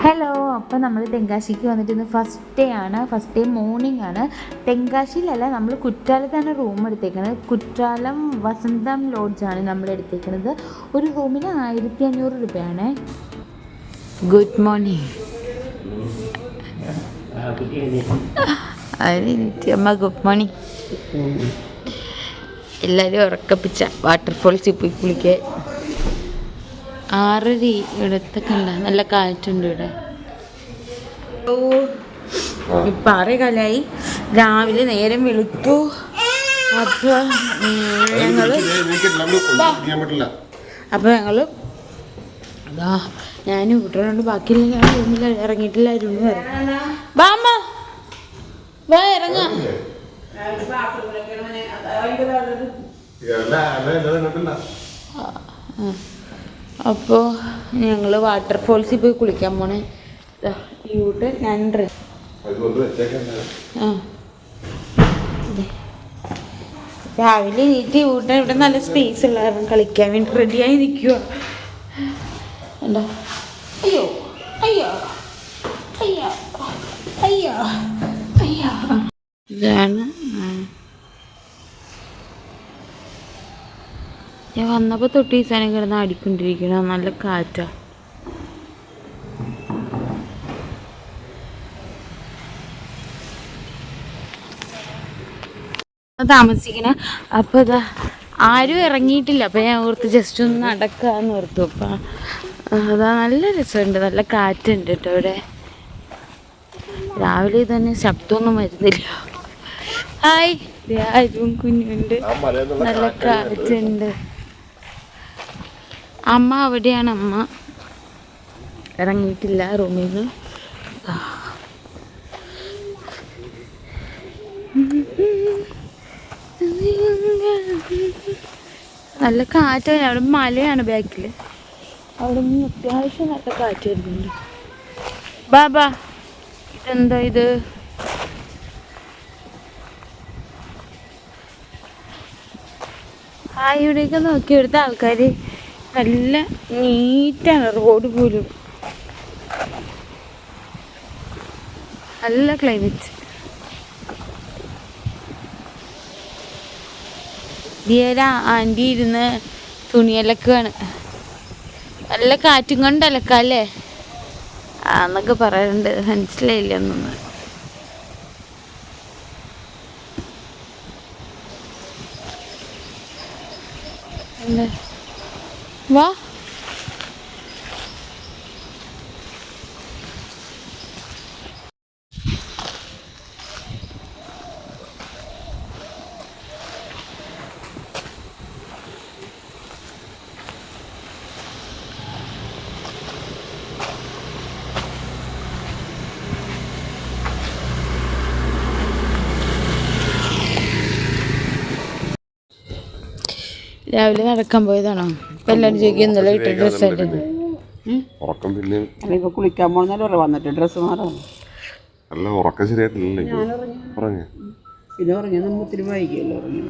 Hello അപ്പോൾ നമ്മൾ തെങ്കാശിക്ക് വന്നിട്ട് ഇന്ന് ഫസ്റ്റ് ഡേ ആണ്. ഫസ്റ്റ് ഡേ മോർണിംഗ് ആണ്. തെങ്കാശിയിലല്ല നമ്മൾ കുറ്റാലത്താണ് റൂം എടുത്തേക്കുന്നത്. കുറ്റാലം വസന്തം ലോഡ്ജാണ് നമ്മൾ എടുത്തേക്കുന്നത്. ഒരു റൂമിന് ആയിരത്തി അഞ്ഞൂറ് രൂപയാണ് ഗുഡ് മോർണിംഗ് അമ്മ ഗുഡ് മോർണിംഗ് എല്ലാവരും ഉറക്കപ്പിച്ച വാട്ടർഫോൾസിൽ പോയി കുളിക്കാൻ. ആറര ഇടത്തൊക്കെ ഉണ്ട് നല്ല കാറ്റുണ്ട് ഇവിടെ. ഓ ഇപ്പം ആറേ കാലായി. രാവിലെ നേരം വെളുത്തു. അപ്പൊ ഞങ്ങൾ അപ്പൊ ഞങ്ങൾ അതാ ഞാൻ കൂട്ടറുണ്ട് ബാക്കിയില്ല ഞാൻ റൂമിൽ ഇറങ്ങിയിട്ടില്ല റൂമിൽ വരാം വാ അമ്മ. ആ ഇറങ്ങാം അപ്പോൾ ഞങ്ങൾ വാട്ടർഫോൾസിൽ പോയി കുളിക്കാൻ പോണേ. ഞാൻ ഡ്രസ് ആ. രാവിലെ എണീറ്റ് ഇവിടെ ഇവിടെ നല്ല സ്പേസ് ഉള്ള കാരണം കളിക്കാൻ വേണ്ടി റെഡിയായി നിൽക്കുക എന്താ? അയ്യോ അയ്യോ അയ്യോ അയ്യോ അയ്യോ. ഇതാണ് ആ. ഞാൻ വന്നപ്പോൾ തൊട്ട് ഈ സാധനം കിടന്ന് അടിക്കൊണ്ടിരിക്കണം നല്ല കാറ്റാ. താമസിക്കണ. അപ്പോൾ ഇതാ ആരും ഇറങ്ങിയിട്ടില്ല. അപ്പോൾ ഞാൻ ഓർത്ത് ജസ്റ്റ് ഒന്ന് നടക്കാന്ന് ഓർത്തു. അപ്പം അതാ നല്ല രസമുണ്ട്. നല്ല കാറ്റുണ്ട് കേട്ടോ ഇവിടെ രാവിലെ തന്നെ ശബ്ദമൊന്നും വരുന്നില്ല. ഹായ് ആരും കുഞ്ഞുണ്ട്. നല്ല കാറ്റുണ്ട്. അമ്മ അവിടെയാണ് അമ്മ. ഇറങ്ങിയിട്ടില്ല റൂമിൽ നിന്ന് നല്ല കാറ്റ് അവിടെ മലയാണ് ബാക്കിൽ അവിടെ നിന്ന് അത്യാവശ്യം നല്ല കാറ്റ് വരുന്നുണ്ട്. ബാബാ ഇതെന്താ ഇത്? ആ ഇവിടേക്ക് നോക്കി ഇവിടുത്തെ ആൾക്കാർ നല്ല നീറ്റാണ് റോഡ് പോലും. നല്ല ക്ലൈമറ്റ് ദിയര ആന്റി ഇരുന്ന് തുണി അലക്കുകയാണ് നല്ല കാറ്റും കൊണ്ട് അലക്കാല്ലേ? അല്ലേ എന്നൊക്കെ പറയാറുണ്ട് മനസ്സിലായില്ല എന്നൊന്നും എന്താ വാ രാവിലെ നടക്കാൻ പോയതാണോ? ഇപ്പം എല്ലാവരും ചോദിക്കും ഇന്നലെ ഇട്ട ഡ്രസ്സായിട്ട് ഉറക്കം പിന്നെ ഇപ്പൊ കുളിക്കാൻ പോകുന്നല്ലോ വന്നിട്ട്? ഡ്രസ്സ് മാറാം അല്ല ഉറക്കം ശരിയായിട്ടില്ലല്ലേ പറഞ്ഞ പിന്നെ ഉറങ്ങി. നമ്മൾ ഒത്തിരി വൈകിയല്ലോ ഉറങ്ങി?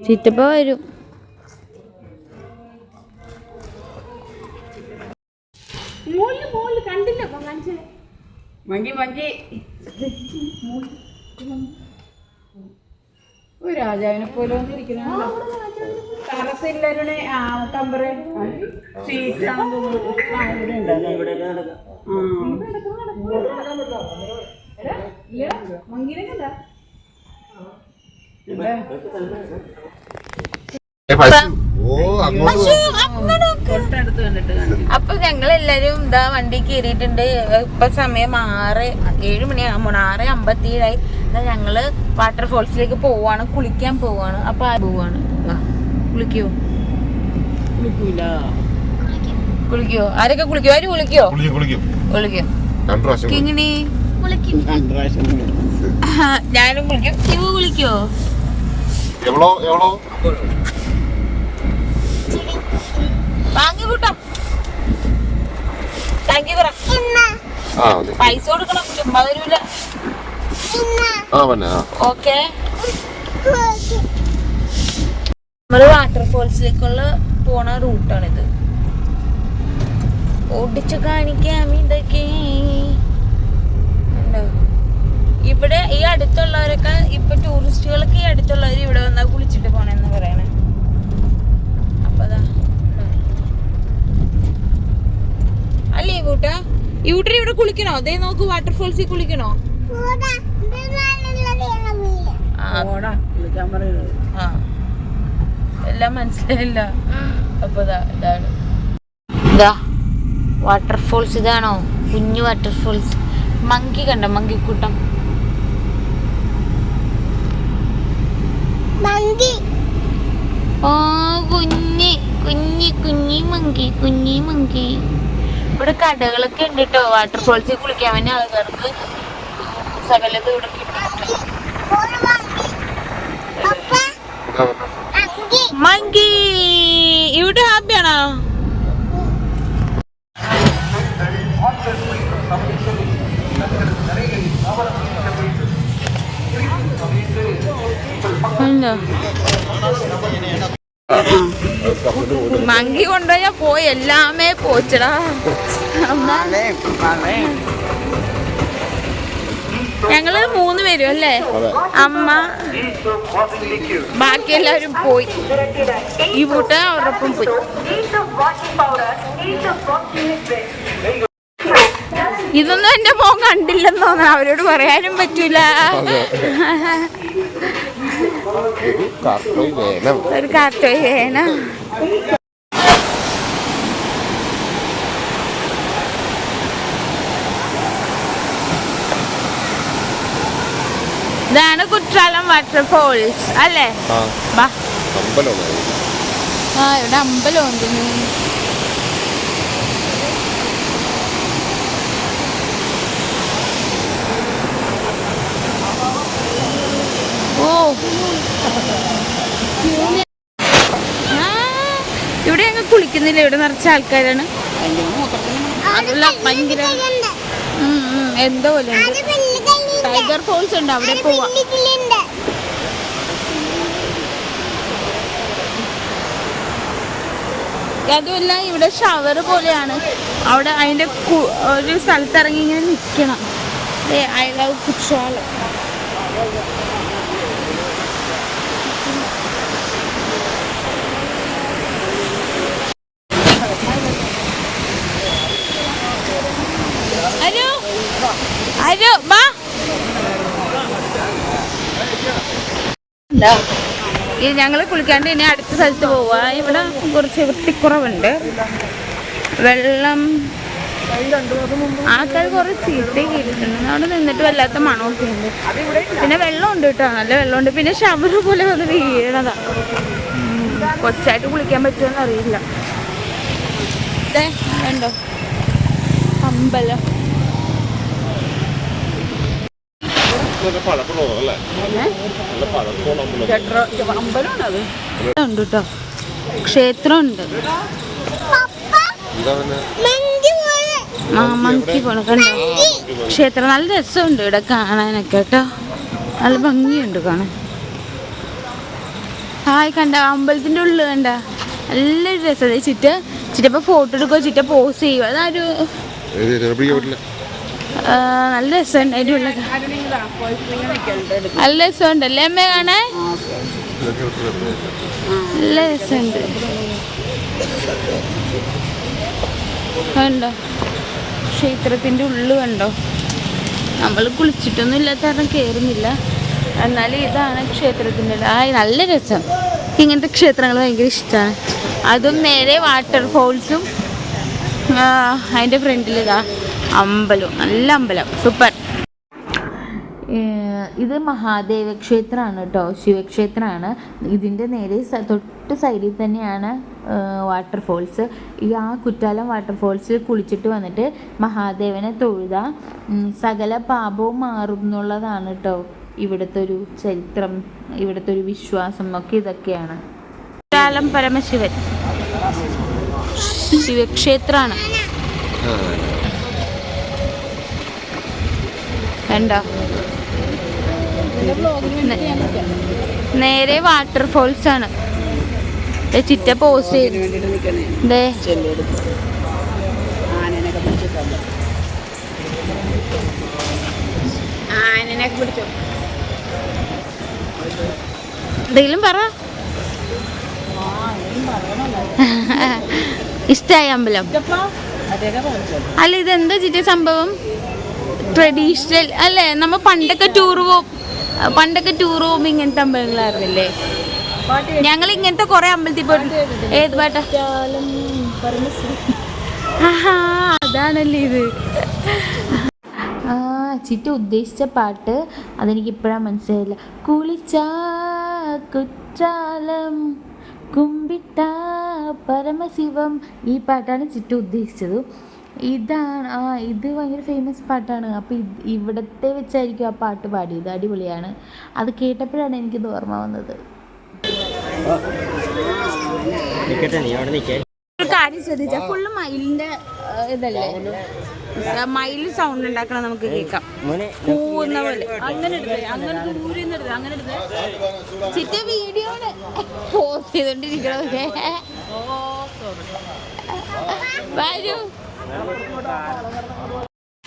ചിറ്റപ്പ വരും. മഞ്ചി മഞ്ചി ഓ രാജാവിനെ പോലെ വന്നിരിക്കുന്ന തറസില്ലരുടെ ആ കമ്പറ് സീറ്റാണ് ഇവിടെ കണ്ടു അപ്പൊ ഞങ്ങൾ എല്ലാരും ഇതാ വണ്ടി കയറിയിട്ടുണ്ട്. ഇപ്പൊ സമയം ആറ് ഏഴ് മണിയാകുമ്പോൾ ആറ് അമ്പത്തി ഏഴായി എന്നാ ഞങ്ങൾ വാട്ടർഫോൾസിലേക്ക് പോവാണ് കുളിക്കാൻ പോവാണ്. അപ്പൊ ആ പോവാണ്? കുളിക്കോ? കുളിക്കൂല. കുളിക്കോ? ആരൊക്കെ കുളിക്കോ? ആര് കുളിക്കോ? കുളിക്കും. കിങ്ങിണി. ഞാനും കുളിക്കും. ഇവ കുളിക്കോ? എവളോ എവളോ? വാങ്ങി കൂട്ടാം. പൈസ കൊടുക്കണം ചുമ്മാ തരൂല. ഓക്കെ നമ്മൾ വാട്ടർഫോൾസിലേക്കുള്ള പോണ റൂട്ടാണിത് ഓടിച്ചു കാണിക്കാം ഇതൊക്കെ. ഇവിടെ ഈ അടുത്തുള്ളവരൊക്കെ ഇപ്പൊ ടൂറിസ്റ്റുകളൊക്കെ ഈ അടുത്തുള്ളവർ ഇവിടെ വന്നാൽ കുളിച്ചിട്ട് പോണെന്ന് പറയണേ അപ്പൊ അതാ ഉണ്ടോ? അല്ലേ കൂട്ട ഇവിടെ ഇവിടെ കുളിക്കണോ? അതേ നോക്ക് വാട്ടർഫോൾസിൽ കുളിക്കണോ? എല്ലാം മനസ്സിലായില്ല. അപ്പൊ ഇതാ ഇതാണ്. ഇതാ വാട്ടർഫോൾസ് ഇതാണോ? കുഞ്ഞു വാട്ടർഫോൾസ് മങ്കി കണ്ട? മങ്കിക്കൂട്ടം. ഓ കുഞ്ഞി കുഞ്ഞി കുഞ്ഞി മങ്കി കുഞ്ഞി മങ്കി. ഇവിടെ കടകളൊക്കെ ഉണ്ട് കേട്ടോ വാട്ടർഫോൾസിൽ കുളിക്കാൻ വേണ്ടി ആൾക്കാർക്ക് സകലത് ഇവിടെ? മങ്കി ഇവിടെ ഹാപ്പിയാണോ? മങ്കി കൊണ്ടുപോയാ പോയി എല്ലാമേ പോച്ചടാ. ഞങ്ങൾ മൂന്ന് പേരും അല്ലേ? അമ്മ ബാക്കി എല്ലാവരും പോയി. ഈ കൂട്ട അവരൊപ്പം പോയി. ഇതൊന്നും എന്റെ മോൻ കണ്ടില്ലെന്ന് തോന്നുന്നു അവരോട് പറയാനും പറ്റൂല. ഒരു കാർട്ടൂൺ വേണം ഒരു കാർട്ടോയേന ഇതാണ് കുറ്റാലം വാട്ടർഫോൾസ് അല്ലേ? ആ. ഇവിടെ അമ്പലം ഓ. ഇവിടെ ഞങ്ങൾ കുളിക്കുന്നില്ല. ഇവിടെ നിറച്ച ആൾക്കാരാണ്. അതല്ല ഭയങ്കര എന്തോ പോലെ ടൈഗർ ഫോൾസ് ഉണ്ട്. അവിടെ പോവാ. അതുമല്ല ഇവിടെ ഷവർ പോലെയാണ്. അവിടെ അതിന്റെ ഒരു സ്ഥലത്ത് ഇറങ്ങി ഇങ്ങനെ നിൽക്കണം I love Courtallam hello hello ബാ ഇത് ഞങ്ങൾ കുളിക്കാണ്ട് ഇനി അടുത്ത സ്ഥലത്ത് പോവുക ഇവിടെ കുറച്ച് വൃത്തിക്കുറവുണ്ട്. വെള്ളം ആൾക്കാർ കുറേ ചീത്തയൊക്കെ ഇട്ടിട്ടുണ്ട് അവിടെ നിന്നിട്ട് വല്ലാത്ത മണമൊക്കെ ഉണ്ട്. പിന്നെ വെള്ളം ഉണ്ട് കേട്ടോ. നല്ല വെള്ളമുണ്ട്. പിന്നെ ഷവർ പോലെ വന്ന് വീണതാ കൊച്ചായിട്ട് കുളിക്കാൻ പറ്റുമെന്ന് അറിയില്ല. ദേ, കണ്ടോ? അമ്പലം. നല്ല പഴക്കമുള്ള അല്ലേ നല്ല പഴക്കമുള്ള അമ്പലം. അമ്പലമാണ് അത് ഉണ്ട് കേട്ടോ ക്ഷേത്രമുണ്ട്. ആ മങ്കി കണ്ടോ? ക്ഷേത്രം നല്ല രസമുണ്ട് ഇവിടെ കാണാനൊക്കെ കേട്ടോ. നല്ല ഭംഗിയുണ്ട് കാണാൻ. ഹായ് കണ്ട? അമ്പലത്തിന്റെ ഉള്ളിൽ കണ്ട? നല്ലൊരു രസം ചിറ്റ ചിറ്റപ്പോൾ ഫോട്ടോ എടുക്കുക ചിറ്റ പോസ് ചെയ്യുക അതൊരു നല്ല രസമുണ്ട്. അതിന്റെ ഉള്ളിൽ നല്ല രസമുണ്ട് അല്ലേ അമ്മ കാണാൻ? നല്ല രസമുണ്ട്. കണ്ടോ? ക്ഷേത്രത്തിന്റെ ഉള്ളു കണ്ടോ? നമ്മൾ കുളിച്ചിട്ടൊന്നും ഇല്ലാത്ത കാരണം കയറുന്നില്ല എന്നാലും ഇതാണ് ക്ഷേത്രത്തിന്റെ. ആ നല്ല രസം. ഇങ്ങനത്തെ ക്ഷേത്രങ്ങൾ ഭയങ്കര ഇഷ്ടമാണ് അതും നേരെ വാട്ടർഫോൾസും അതിന്റെ ഫ്രണ്ടിൽ ഇതാ അമ്പലവും നല്ല അമ്പലം. സൂപ്പർ. ഇത് മഹാദേവ ക്ഷേത്രമാണ് കേട്ടോ ശിവക്ഷേത്രമാണ്. ഇതിന്റെ നേരെ തൊട്ട് സൈഡിൽ തന്നെയാണ് വാട്ടർഫോൾസ് ഈ ആ കുറ്റാലം വാട്ടർഫോൾസിൽ കുളിച്ചിട്ട് വന്നിട്ട് മഹാദേവനെ തൊഴുത. സകല പാപവും മാറും എന്നുള്ളതാണ് കേട്ടോ ഇവിടുത്തെ ഒരു ചരിത്രം ഇവിടുത്തെ ഒരു വിശ്വാസം ഒക്കെ ഇതൊക്കെയാണ്. കുറ്റാലം പരമശിവൻ. ശിവക്ഷേത്രമാണ്. കണ്ടോ? നേരെ വാട്ടർഫോൾസ് ആണ്. ചിറ്റ പോസ് ചെയ്ത്. എന്തെങ്കിലും പറ. ഇഷ്ടായി അമ്പലം. അല്ല ഇതെന്താ ചിറ്റ സംഭവം? ട്രഡീഷണൽ അല്ലേ? നമ്മൾ പണ്ടൊക്കെ ടൂർ പോകും പണ്ടൊക്കെ ടൂർ പോകുമ്പോൾ ഇങ്ങനത്തെ അമ്പലങ്ങളായിരുന്നില്ലേ? ഞങ്ങൾ ഇങ്ങനത്തെ കുറെ അമ്പലത്തിൽ പോയി ഏത് പാട്ടാ? അതാണല്ലേ ഇത്. ചിറ്റ ഉദ്ദേശിച്ച പാട്ട് അതെനിക്ക് ഇപ്പോഴാണ് മനസ്സിലായില്ല. കുളിച്ച കുറ്റാലം കുമ്പിട്ട പരമശിവം. ഈ പാട്ടാണ് ചിറ്റ ഉദ്ദേശിച്ചത്. ഇതാണ് ആ ഇത് ഭയങ്കര ഫേമസ് പാട്ടാണ്. അപ്പോൾ ഇത് ഇവിടത്തെ വെച്ചായിരിക്കും ആ പാട്ട് പാടിയത്. അടിപൊളിയാണ്. അത് കേട്ടപ്പോഴാണ് എനിക്കിത് ഓർമ്മ വന്നത്. കാര്യം ശ്രദ്ധിച്ചാൽ ഫുള്ള് മയിലിന്റെ ഇതല്ലേ? മയിൽ സൗണ്ട് ഉണ്ടാക്കണ നമുക്ക് കേൾക്കാം. കൂവുന്ന പോലെ. അങ്ങനെ അങ്ങനെ ദൂരെ അങ്ങനെ ചിറ്റ വീഡിയോ പോസ്റ്റ് ചെയ്തോണ്ടിരിക്കണേ വരൂ.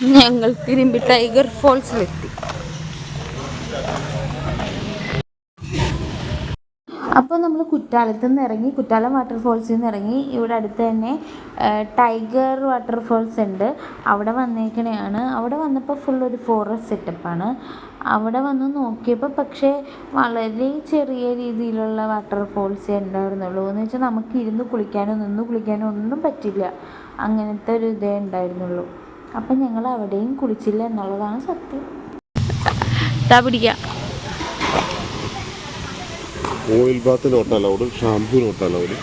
ഞങ്ങൾ തിരുമ്പി ടൈഗർ ഫോൾസിലെത്തി അപ്പോൾ നമ്മൾ കുറ്റാലത്ത് നിന്ന് ഇറങ്ങി കുറ്റാലം വാട്ടർഫോൾസിൽ നിന്ന് ഇറങ്ങി. ഇവിടെ അടുത്ത് തന്നെ ടൈഗർ വാട്ടർഫോൾസ് ഉണ്ട്. അവിടെ വന്നേക്കണെയാണ്. അവിടെ വന്നപ്പോൾ ഫുൾ ഒരു ഫോറസ്റ്റ് സെറ്റപ്പാണ് അവിടെ വന്ന് നോക്കിയപ്പോൾ പക്ഷേ വളരെ ചെറിയ രീതിയിലുള്ള വാട്ടർഫോൾസ് ഉണ്ടായിരുന്നുള്ളൂ. എന്ന് വെച്ചാൽ നമുക്ക് ഇരുന്ന് കുളിക്കാനോ നിന്ന് കുളിക്കാനോ ഒന്നും പറ്റില്ല അങ്ങനത്തെ ഒരു ഇതേ ഉണ്ടായിരുന്നുള്ളൂ. അപ്പം ഞങ്ങൾ അവിടെയും കുളിച്ചില്ല എന്നുള്ളതാണ് സത്യം. പിടിക്കാം. Oil bath not allowed shampoo not allowed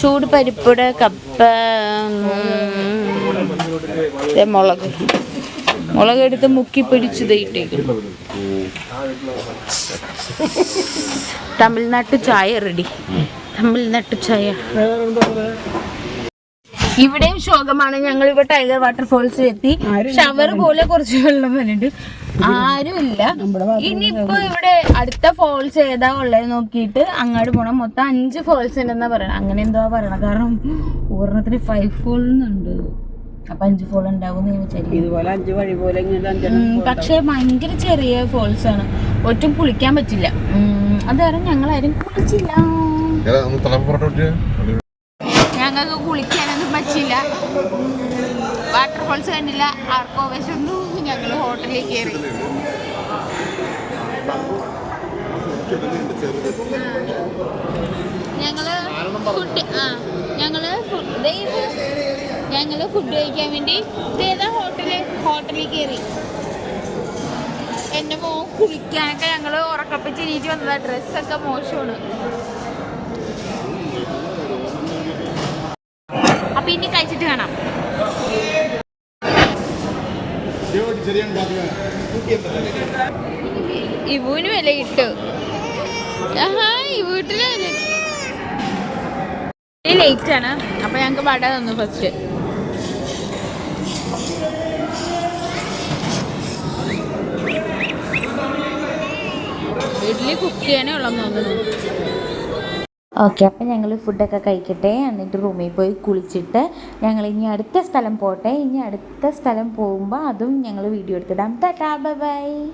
ചൂട് പരിപ്പുടെ കപ്പ മുളക്. മുളക് എടുത്ത് മുക്കി പിടിച്ച് ഇട്ടേക്കും തമിഴ്നാട്ടു ചായ റെഡി. തമിഴ്നാട്ടു ചായ. ഇവിടെയും ശോകമാണ്. ഞങ്ങൾ ഇവിടെ ടൈഗർ വാട്ടർഫോൾസിൽ എത്തി ഷവർ പോലെ കുറച്ച് വെള്ളം വന്നിട്ട്. ആരുമില്ല ഇനിയിപ്പോ ഇവിടെ അടുത്ത ഫോൾസ് ഏതാ ഉള്ളത് നോക്കിയിട്ട് അങ്ങോട്ട് പോണം. മൊത്തം അഞ്ച് ഫോൾസ് ഉണ്ടെന്നാ പറയണം. അങ്ങനെ എന്തോ പറയണം കാരണം ഒരെണ്ണത്തിന് ഫൈവ് ഫോൾ ഉണ്ട് അപ്പൊ അഞ്ച് ഫോൾ ഉണ്ടാവും ഇതുപോലെ അഞ്ച് വഴി പോലെ ഉം, ഭയങ്കര ചെറിയ ഫോൾസ് ആണ്. ഒട്ടും കുളിക്കാൻ പറ്റില്ല. ഉം, ഞങ്ങളാരും ഞങ്ങൾ ആരും കുളിച്ചില്ല. ഞങ്ങൾക്ക് കുളിക്കാനൊന്നും പറ്റില്ല വാട്ടർഫോൾസ് കണ്ടില്ല. ആർക്കോ വിശന്നു ഞങ്ങൾ ഹോട്ടലിൽ കയറി. ഞങ്ങൾ ഫുഡ് ആ ഞങ്ങൾ ഫുഡ് ഞങ്ങൾ ഫുഡ് കഴിക്കാൻ വേണ്ടി ഇതേതാ ഹോട്ടൽ ഹോട്ടലിൽ കയറി. എന്റെ മോ കുളിക്കാനൊക്കെ ഞങ്ങൾ ഉറക്കപ്പിച്ച് എണീറ്റ് വന്നതാ. ഡ്രസ്സൊക്കെ മോശമാണ്. അപ്പൊ ഇനി കഴിച്ചിട്ട് കാണാം. ഇവന് വില കിട്ടു ആഹാ ലേറ്റ് ആണ്. അപ്പൊ ഞങ്ങക്ക് വട തന്നു ഫസ്റ്റ് ഇഡ്ഡലി കുക്ക് ചെയ്യാനേ ഉള്ളെന്ന് തോന്നുന്നു. ഓക്കെ അപ്പം ഞങ്ങൾ ഫുഡൊക്കെ കഴിക്കട്ടെ. എന്നിട്ട് റൂമിൽ പോയി കുളിച്ചിട്ട് ഞങ്ങൾ ഇനി അടുത്ത സ്ഥലം പോട്ടെ. ഇനി അടുത്ത സ്ഥലം പോകുമ്പോൾ അതും ഞങ്ങൾ വീഡിയോ എടുത്തിടാം. Tata bye bye.